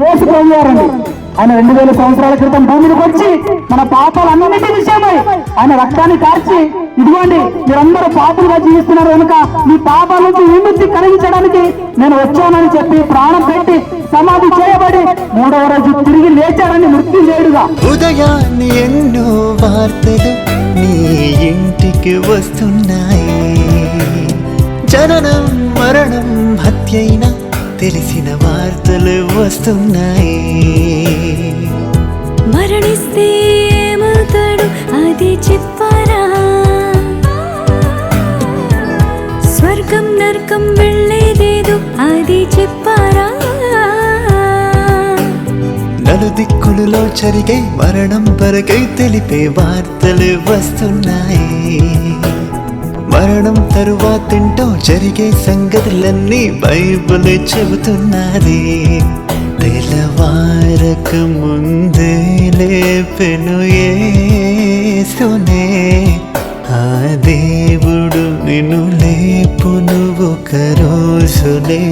యేసు ఆయన రెండు వేల సంవత్సరాల క్రితం భూమికి వచ్చి మన పాపాలన్నిటి విషయమై ఆయన రక్తాన్ని కార్చి ఇదిగోండి మీరందరూ పాపులుగా జీవిస్తున్నారు కనుక మీ పాపాల నుంచి విముక్తి కలిగించడానికి నేను వచ్చానని చెప్పి ప్రాణం పెట్టి సమాధి చేయబడి మూడవ రోజు తిరిగి లేచాడని మృత్యుంజయుడుగా. ఉదయాన్ని ఎన్నో వార్తలు నీ ఇంటికి వస్తున్నాయి. జననం మరణం హత్యైన తెలిసినవా వస్తున్నాయి. మరణిస్తే ఏమవుతాడు? అది చెప్పారా? స్వర్గం నరకం వెళ్ళేదేదో అది చెప్పారా? నలుదిక్కులలో జరిగే మరణం వరకై తెలిపే వార్తలు వస్తున్నాయి. తరువాతింటో జరిగే సంగతులన్నీ బైబుల్ చెబుతున్నది తెలవారక ముందే లేపెను ఏసునే. ఆ దేవుడు నిన్ను లేపును ఒక రోజునే